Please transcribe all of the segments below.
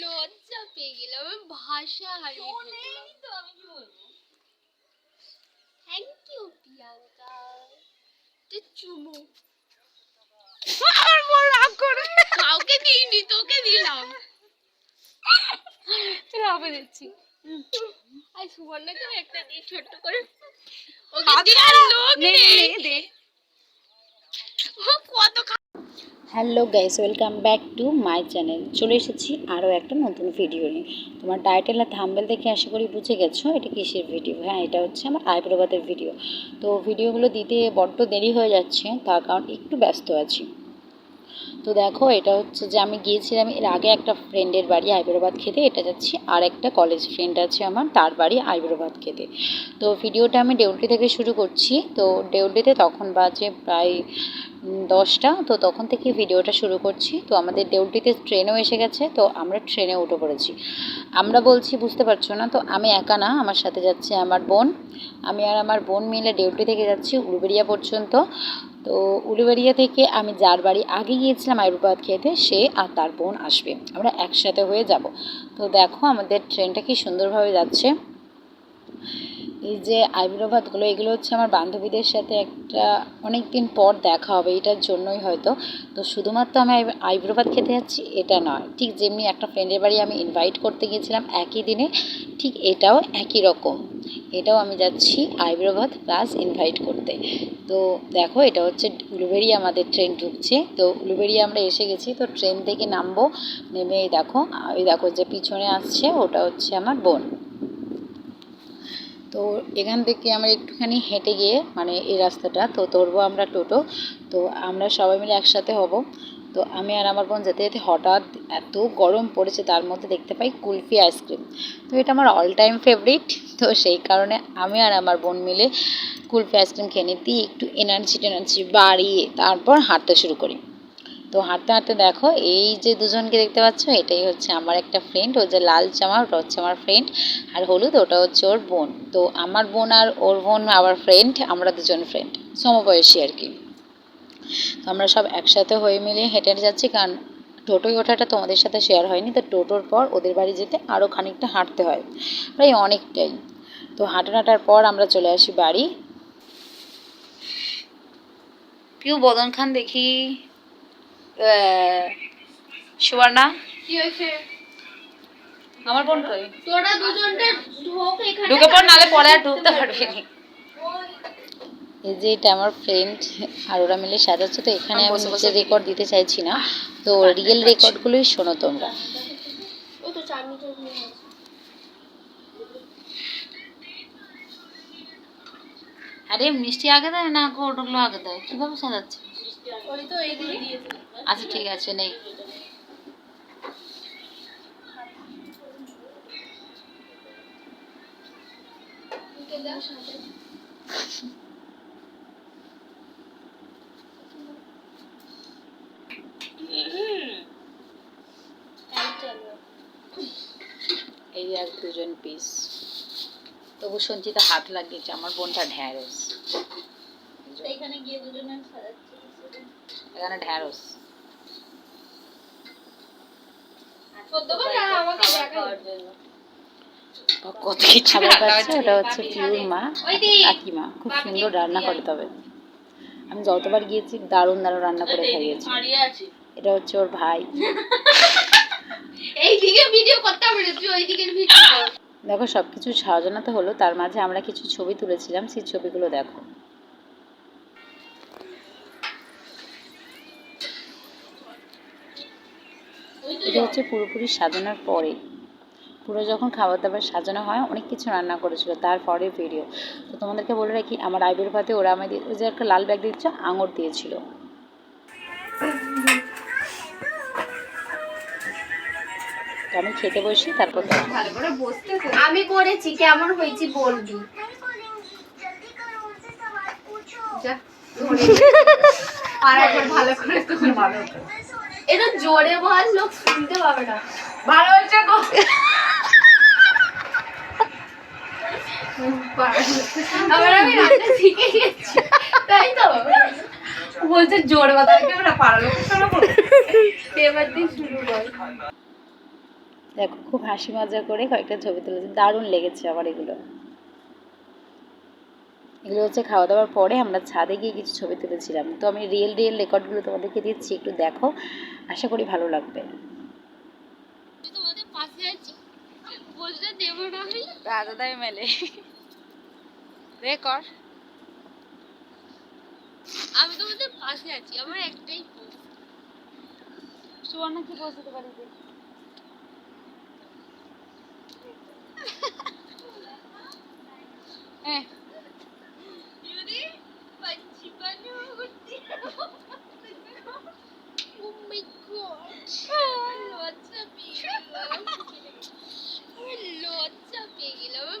লজ্জা পেয়ে গেলাম আমি ভাষা হারিয়ে ফেললাম থ্যাংক ইউ প্রিয়াঙ্কা। তো চুমু। রাগ করে। কাউকে দিইনি তোকে দিলাম। চলো হবে দিচ্ছি। আর সুবর্ণকে একটা দিই ছোট্ট করে ওকে হাত দেওয়ার লোক নেই। নে দে। ও কত খা- hello guys, welcome back to my channel. চলে এসেছি আরও একটা নতুন ভিডিও নিয়ে। তোমার টাইটেল আর থাম্বেল দেখে আশা করি বুঝে গেছো, এটা কিসের ভিডিও? হ্যাঁ এটা হচ্ছে আমার আইপ্রভাতের ভিডিও। তো ভিডিওগুলো দিতে বড্ড দেরি হয়ে যাচ্ছে, তার কারণ একটু ব্যস্ত আছি। তো দেখো, এটা হচ্ছে যে আমি গিয়েছিলাম এর আগে একটা ফ্রেন্ডের বাড়ি আইবুড়োভাত খেতে, এটা যাচ্ছি আর একটা কলেজ ফ্রেন্ড আছে আমার, তার বাড়ি আইবুড়োভাত খেতে। তো ভিডিওটা আমি ডেউটি থেকে শুরু করছি, তো ডেউটিতে তখন বাজে প্রায় দশটা, তো তখন থেকে ভিডিওটা শুরু করছি। তো আমাদের ডেউটিতে ট্রেনও এসে গেছে, তো আমরা ট্রেনে উঠে পড়েছি। আমরা বলছি, বুঝতে পারছ না তো, আমি একা না, আমার সাথে যাচ্ছে আমার বোন। আমি আর আমার বোন মিলে ডিউটি থেকে যাচ্ছি উলুবেড়িয়া পর্যন্ত। তো উলুবেড়িয়া থেকে আমি যার বাড়ি আগে গিয়েছিলাম আয়ুর্বাদ খেতে, সে আর তার বোন আসবে। আমরা একসাথে হয়ে যাব। তো দেখো আমাদের ট্রেনটা কি সুন্দরভাবে যাচ্ছে। এই যে আইব্রো ভাতগুলো এগুলো হচ্ছে আমার বান্ধবীদের সাথে একটা অনেক দিন পর দেখা হবে, এটার জন্যই হয়তো। তো শুধুমাত্র আমি আই- আইব্রো ভাত খেতে যাচ্ছি, এটা নয়। ঠিক যেমনি একটা ফ্রেন্ডের বাড়ি আমি ইনভাইট করতে গিয়েছিলাম, একই দিনে ঠিক এটাও একই রকম। এটাও আমি যাচ্ছি আইব্রো ভাত প্লাস ইনভাইট করতে। তো দেখো, এটা হচ্ছে উলুবেড়িয়া আমাদের ট্রেন ঢুকছে। তো উলুবেড়িয়া আমরা এসে গেছি, তো ট্রেন থেকে নামবো, নেমে এই দেখো এই দেখো যে পিছনে আসছে, ওটা হচ্ছে আমার বোন। তো এখান থেকে আমরা একটুখানি হেঁটে গিয়ে মানে এই রাস্তাটা, তো ধরবো আমরা টোটো। তো আমরা সবাই মিলে একসাথে হব। তো আমি আর আমার বোন যেতে যেতে হঠাৎ এত গরম পড়েছে, তার মধ্যে দেখতে পাই কুলফি আইসক্রিম। তো এটা আমার অল টাইম ফেভারিট তো সেই কারণে আমি আর আমার বোন মিলে কুলফি আইসক্রিম খেয়ে নিতেই একটু এনার্জি টেনার্জি বাড়িয়ে তারপর হাঁটতে শুরু করি। তো হাঁটতে হাঁটতে দেখো, এই যে দুজনকে দেখতে পাচ্ছ, এটাই হচ্ছে আমার একটা ফ্রেন্ড ও যে লাল জামা, ওটা হচ্ছে আমার ফ্রেন্ড আর হলুদ, ওটা হচ্ছে ওর বোন। তো আমার বোন আর ওর বোন আবার ফ্রেন্ড আমরা দুজন ফ্রেন্ড সমবয়সী আর কি। তো আমরা সব একসাথে হয়ে মিলিয়ে হেঁটে হেঁটে যাচ্ছি, কারণ টোটোয় ওঠাটা তোমাদের সাথে শেয়ার হয়নি, তো টোটোর পর ওদের বাড়ি যেতে আরও খানিকটা হাঁটতে হয়, প্রায় অনেকটাই। তো হাঁটা হাঁটার পর আমরা চলে আসি বাড়ি। পিউ বদন খান দেখি। সুবর্ণা? কি হয়েছে? আমার বোন কই? তোরা দুজনটা ঢোক এখানে। ঢুকে পড় নালে পরে আর ঢুকতে পারবি না। এই যে এটা আমার ফ্রেন্ড আর ওরা মিলে সাজাচ্ছে তো এখানে আমি নিচে রেকর্ড দিতে চাইছি না। তো রিয়েল রেকর্ডগুলোই শোনো তোমরা। আরে মিষ্টি আগে দেয় না ওগুলো আগে দেয়? কীভাবে সাজাচ্ছে? ওই তো এইগুলো আচ্ছা ঠিক আছে নেই। এই আর দুজন পিস তবু সঞ্চিতা হাত লাগিয়েছে আমার বোনটা ঢ্যাঁড়স এখানে গিয়ে দুজনে সাজাচ্ছি। এখানে ঢ্যাঁড়স সদ্য করে আমাকে দেখার জন্য। কত কিছু পাচ্ছে ওটা হচ্ছে পিউর মা কাকিমা। খুব সুন্দর রান্না করে তবে। আমি যতবার গিয়েছি দারুণ দারুণ রান্না করে খাইয়েছি। এটা হচ্ছে ওর ভাই। এই ভিডিও করতে হবে তুই ওই ভিডিও দেখো সব কিছু সাজানো তো হলো তার মাঝে আমরা কিছু ছবি তুলেছিলাম সেই ছবিগুলো দেখো। এটা হচ্ছে পুরোপুরি সাজানোর পরে পুরো যখন খাবার দাবার সাজানো হয়, অনেক কিছু রান্না করেছিল তারপরে ভিডিও তো তোমাদেরকে বলে রাখি, আমার আইবের ভাতে ওরা আমাদের ওই যে একটা লাল ব্যাগ দিচ্ছ আঙুর দিয়েছিল আমি খেতে বসি, তারপর। আমি করেছি, কেমন হয়েছি বলবি। আর একবার ভালো করে তুল। এটা জোরে বল, লোক শুনতে পাবে না। ভালো গো। আবার আমি শিখে গেছি। তাই তো? বলছে জোরে কথা কেউ না পাড়া এবার শুরু কর। দেখো, খুব হাসি মজা করে কয়েকটা ছবি তুলেছি, দারুণ লেগেছে আমার এগুলো। এগুলো হচ্ছে খাওয়া দাওয়ার পরে আমরা ছাদে গিয়ে কিছু ছবি তুলেছিলাম। তো আমি রিয়েল রিয়েল রেকর্ডগুলো তোমাদেরকে দিচ্ছি একটু দেখো। আশা করি ভালো লাগবে। আমি তোমাদের পাশে আছি। বলতে দেবো না আমি। রাজাদাই মেলে। রেকর্ড আমি তোমাদের পাশে আছি আমার একটাই। সুবর্ণা কি বলতে পারি? হ্যাঁ যদি পাচ্ছি বানু করতে ও মাই গড লজ্জা পেয়ে গেলাম আমার লজ্জা পেয়ে গেলাম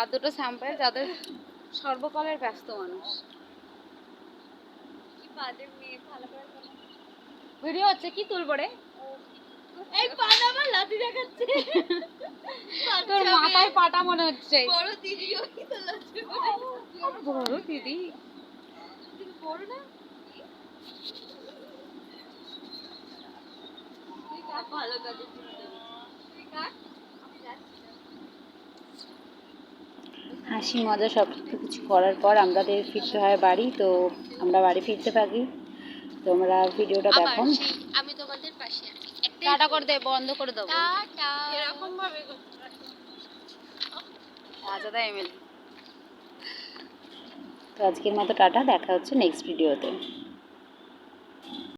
আর দুটো স্যাম্পল যাদের সর্বকালের ব্যস্ত মানুষ। ভিডিও হচ্ছে কি তুলবো রে? এই পাটা আমার লাঠি দেখাচ্ছে। তোর মাথায় পাটা মনে হচ্ছে। বড় দিদিও কি তো লাঠি বড় দিদি। বড় না? ভালো কাজে চিন্তা তুই কার আমি যাচ্ছি না। হাসি মজা সব কিছু করার পর আমাদের ফিরতে হয় বাড়ি তো আমরা বাড়ি ফিরতে থাকি। তোমরা ভিডিওটা দেখো। আমি তোমাদের পাশে আছি। টাটা করে দে বন্ধ করে দেব। টাটা। এরকম ভাবে রাজাদা এমএল তো আজকের মতো টাটা দেখা হচ্ছে নেক্সট ভিডিওতে